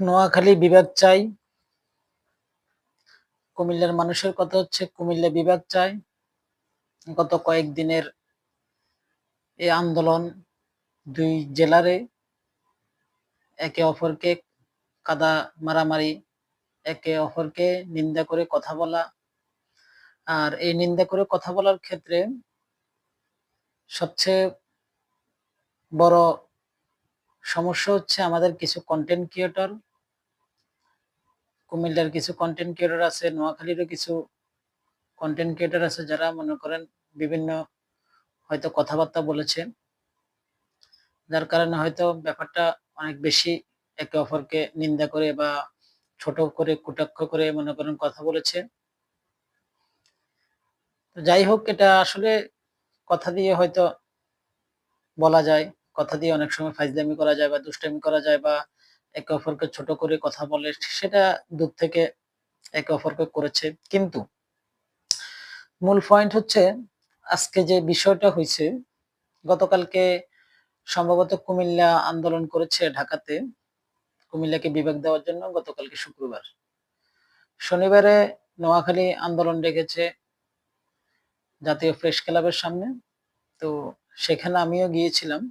নোয়াখালী বিভাগ চাই। কুমিল্লার মানুষের কথা হচ্ছে কুমিল্লা বিভাগ চাই। গত কয়েকদিনের এই আন্দোলন দুই জেলারে একে অপরকে কাদা মারামারি, একে অপরকে নিন্দা করে কথা বলা। আর এই নিন্দা করে কথা বলার ক্ষেত্রে সবচেয়ে বড় সমস্যা হচ্ছে আমাদের কিছু কন্টেন্ট ক্রিয়েটর কুমিল্লার কিছু কন্টেন্ট ক্রিয়েটর আছে, নোয়াখালীরও কিছু কন্টেন্ট ক্রিয়েটর আছে যারা মনে করেন বিভিন্ন হয়তো কথাবার্তা বলেছে। যার কারণে হয়তো ব্যাপারটা অনেক বেশি একে অপরকে নিন্দা করে বা ছোট করে, কুটাক্ষ করে মনে করেন কথা বলেছে। যাই হোক, এটা আসলে কথা দিয়ে হয়তো বলা যায়, কথা দিয়ে অনেক সময় ফাইজলামি করা যায় বা দুষ্টামি করা যায় বা একে অপরকে ছোট করে কথা বলে, সেটা দূর থেকে একে অপরকে করেছে। কিন্তু মূল পয়েন্ট হচ্ছে আজকে যে বিষয়টা হয়েছে, গতকালকে সম্ভবত কুমিল্লা আন্দোলন করেছে ঢাকাতে। কুমিল্লাকে বিভাগ দেওয়ার জন্য গতকালকে শুক্রবার। শনিবারে নোয়াখালী আন্দোলন ডেকেছে জাতীয় প্রেস ক্লাবের সামনে। তো সেখানে আমিও গিয়েছিলাম।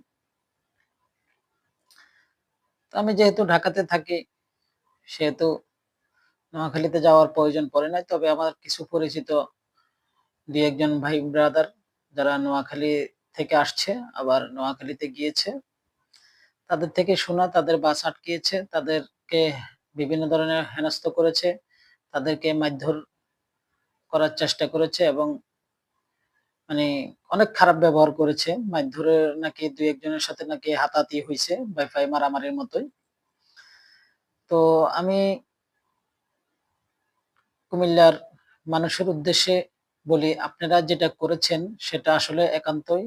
আমি যেহেতু ঢাকাতে থাকি, সেহেতু নোয়াখালীতে যাওয়ার প্রয়োজন পড়ে নাই। তবে আমার কিছু পরিচিত দুই একজন ভাই ব্রাদার যারা নোয়াখালী থেকে আসছে, আবার নোয়াখালীতে গিয়েছে। তাদের থেকে শোনা, তাদের বাস আটকিয়েছে, তাদেরকে বিভিন্ন ধরনের হেনস্থ করেছে, তাদেরকে মারধর করার চেষ্টা করেছে এবং মানে অনেক খারাপ ব্যবহার করেছে। মারধরের নাকি দুই একজনের সাথে নাকি হাতাহাতি হয়েছে বাইফাই মারামারির মতোই। তো আমি কুমিল্লার মানুষের উদ্দেশ্যে বলি, আপনারা যেটা করেছেন সেটা আসলে একান্তই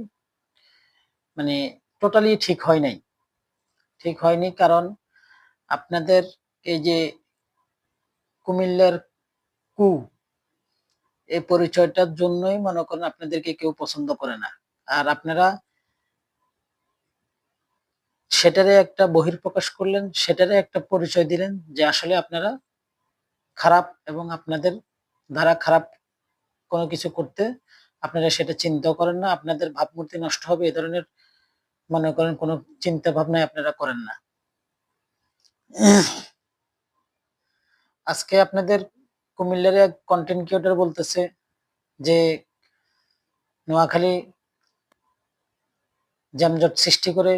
মানে টোটালি ঠিক হয় নাই। ঠিক হয়নি কারণ আপনাদের এই যে কুমিল্লার কু এই পরিচয়টার জন্যই মনে করেন আপনাদেরকে কেউ পছন্দ করে না। আর আপনারা সেটারে একটা বহির্প্রকাশ করলেন, সেটারে একটা পরিচয় দিলেন যে আসলে আপনারা খারাপ এবং আপনাদের দ্বারা খারাপ কোনো কিছু করতে আপনারা সেটা চিন্তাও করেন না, আপনাদের ভাবমূর্তি নষ্ট হবে এ ধরনের মনে করেন কোনো চিন্তা ভাবনায় আপনারা করেন না। আজকে আপনাদের কুমিল্লার এক কন্টেন্ট ক্রিয়েটর বলতেছে যে নোয়াখালী জ্যামজট সৃষ্টি করে